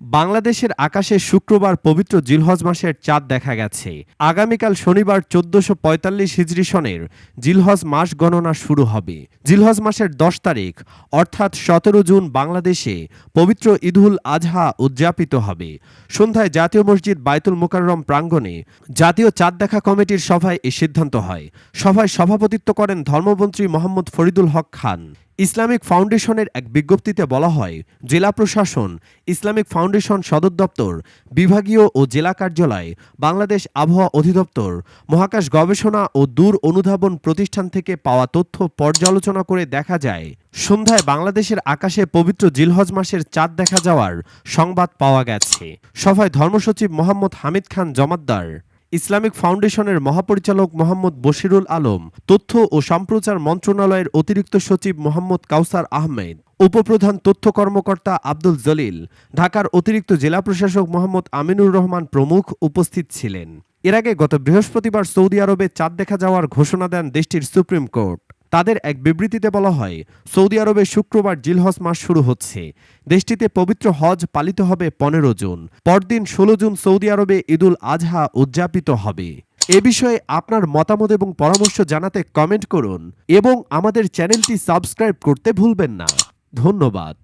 বাংলাদেশের আকাশে শুক্রবার পবিত্র জিলহজ মাসের চাঁদ দেখা গেছে। আগামীকাল শনিবার চোদ্দশো পঁয়তাল্লিশ হিজরি সনের জিলহজ মাস গণনা শুরু হবে। জিলহজ মাসের দশ তারিখ, অর্থাৎ সতেরো জুন বাংলাদেশে পবিত্র ঈদুল আজহা উদযাপিত হবে। সন্ধ্যায় জাতীয় মসজিদ বায়তুল মোকাররম প্রাঙ্গণে জাতীয় চাঁদ দেখা কমিটির সভায় এই সিদ্ধান্ত হয়। সভায় সভাপতিত্ব করেন ধর্মমন্ত্রী মোহাম্মদ ফরিদুল হক খান। ইসলামিক ফাউন্ডেশনের এক বিজ্ঞপ্তিতে বলা হয়, জেলা প্রশাসন, ইসলামিক ফাউন্ডেশন সদর দপ্তর, বিভাগীয় ও জেলা কার্যালয়, বাংলাদেশ আবহাওয়া অধিদপ্তর, মহাকাশ গবেষণা ও দূর অনুধাবন প্রতিষ্ঠান থেকে পাওয়া তথ্য পর্যালোচনা করে দেখা যায়। সন্ধ্যায় বাংলাদেশের আকাশে পবিত্র জিলহজ মাসের চাঁদ দেখা যাওয়ার সংবাদ পাওয়া গেছে। সভায় ধর্মসচিব মোহাম্মদ হামিদ খান জমাদ্দার ইসলামিক ফাউন্ডেশনের মহাপরিচালক মোহাম্মদ বশিরুল আলম, তথ্য ও সম্প্রচার মন্ত্রণালয়ের অতিরিক্ত সচিব মোহাম্মদ কাউসার আহমেদ, উপপ্রধান তথ্য কর্মকর্তা আব্দুল জলিল, ঢাকার অতিরিক্ত জেলা প্রশাসক মোহাম্মদ আমিনুর রহমান প্রমুখ উপস্থিত ছিলেন। এর আগে গত বৃহস্পতিবার সৌদি আরবে চাঁদ দেখা যাওয়ার ঘোষণা দেন দেশটির সুপ্রিম কোর্ট। তাদের এক বিবৃতিতে বলা হয়, সৌদি আরবে শুক্রবার জিলহজ মাস শুরু হচ্ছে। দেশটিতে পবিত্র হজ পালিত হবে পনেরো জুন। পরদিন ষোলো জুন সৌদি আরবে ঈদুল আজহা উদযাপিত হবে। এ বিষয়ে আপনার মতামত এবং পরামর্শ জানাতে কমেন্ট করুন এবং আমাদের চ্যানেলটি সাবস্ক্রাইব করতে ভুলবেন না। ধন্যবাদ।